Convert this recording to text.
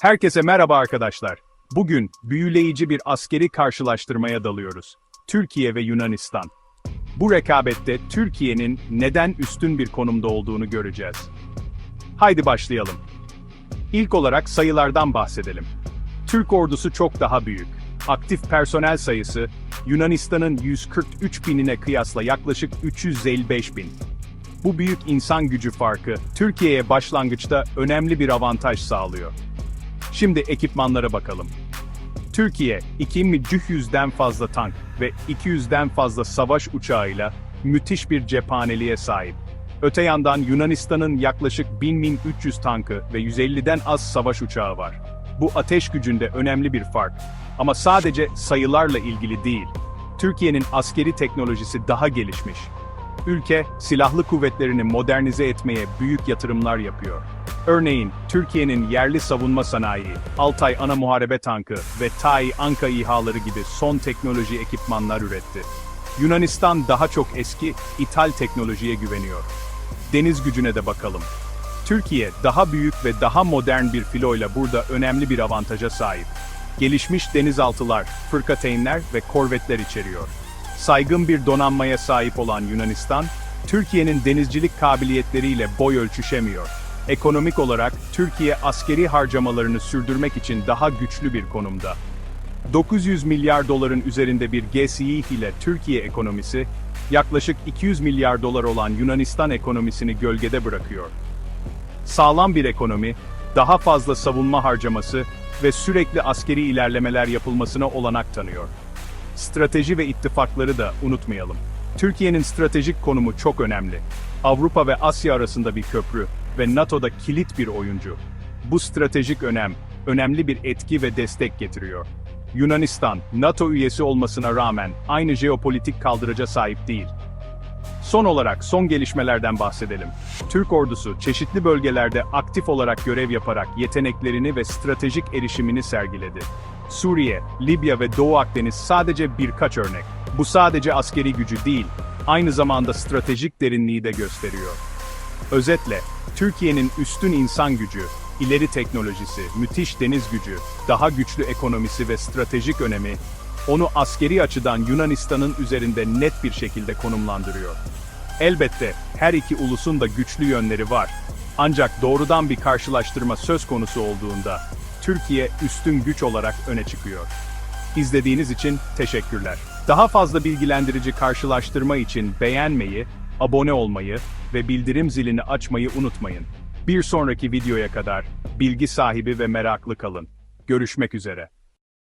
Herkese merhaba arkadaşlar. Bugün büyüleyici bir askeri karşılaştırmaya dalıyoruz. Türkiye ve Yunanistan. Bu rekabette Türkiye'nin neden üstün bir konumda olduğunu göreceğiz. Haydi başlayalım. İlk olarak sayılardan bahsedelim. Türk ordusu çok daha büyük. Aktif personel sayısı Yunanistan'ın 143 binine kıyasla yaklaşık 355 bin. Bu büyük insan gücü farkı Türkiye'ye başlangıçta önemli bir avantaj sağlıyor. Şimdi ekipmanlara bakalım. Türkiye, 2200'den fazla tank ve 200'den fazla savaş uçağıyla müthiş bir cephaneliğe sahip. Öte yandan Yunanistan'ın yaklaşık 1000-1300 tankı ve 150'den az savaş uçağı var. Bu ateş gücünde önemli bir fark. Ama sadece sayılarla ilgili değil. Türkiye'nin askeri teknolojisi daha gelişmiş. Ülke, silahlı kuvvetlerini modernize etmeye büyük yatırımlar yapıyor. Örneğin, Türkiye'nin yerli savunma sanayi, Altay Ana Muharebe Tankı ve TAI Anka İHA'ları gibi son teknoloji ekipmanlar üretti. Yunanistan daha çok eski, ithal teknolojiye güveniyor. Deniz gücüne de bakalım. Türkiye, daha büyük ve daha modern bir filoyla burada önemli bir avantaja sahip. Gelişmiş denizaltılar, fırkateynler ve korvetler içeriyor. Saygın bir donanmaya sahip olan Yunanistan, Türkiye'nin denizcilik kabiliyetleriyle boy ölçüşemiyor. Ekonomik olarak Türkiye askeri harcamalarını sürdürmek için daha güçlü bir konumda. 900 milyar doların üzerinde bir GSI ile Türkiye ekonomisi, yaklaşık 200 milyar dolar olan Yunanistan ekonomisini gölgede bırakıyor. Sağlam bir ekonomi, daha fazla savunma harcaması ve sürekli askeri ilerlemeler yapılmasına olanak tanıyor. Strateji ve ittifakları da unutmayalım. Türkiye'nin stratejik konumu çok önemli. Avrupa ve Asya arasında bir köprü ve NATO'da kilit bir oyuncu. Bu stratejik önem, önemli bir etki ve destek getiriyor. Yunanistan, NATO üyesi olmasına rağmen aynı jeopolitik kaldıraca sahip değil. Son olarak son gelişmelerden bahsedelim. Türk ordusu çeşitli bölgelerde aktif olarak görev yaparak yeteneklerini ve stratejik erişimini sergiledi. Suriye, Libya ve Doğu Akdeniz sadece birkaç örnek. Bu sadece askeri gücü değil, aynı zamanda stratejik derinliği de gösteriyor. Özetle, Türkiye'nin üstün insan gücü, ileri teknolojisi, müthiş deniz gücü, daha güçlü ekonomisi ve stratejik önemi, onu askeri açıdan Yunanistan'ın üzerinde net bir şekilde konumlandırıyor. Elbette her iki ulusun da güçlü yönleri var. Ancak doğrudan bir karşılaştırma söz konusu olduğunda Türkiye üstün güç olarak öne çıkıyor. İzlediğiniz için teşekkürler. Daha fazla bilgilendirici karşılaştırma için beğenmeyi, abone olmayı ve bildirim zilini açmayı unutmayın. Bir sonraki videoya kadar bilgi sahibi ve meraklı kalın. Görüşmek üzere.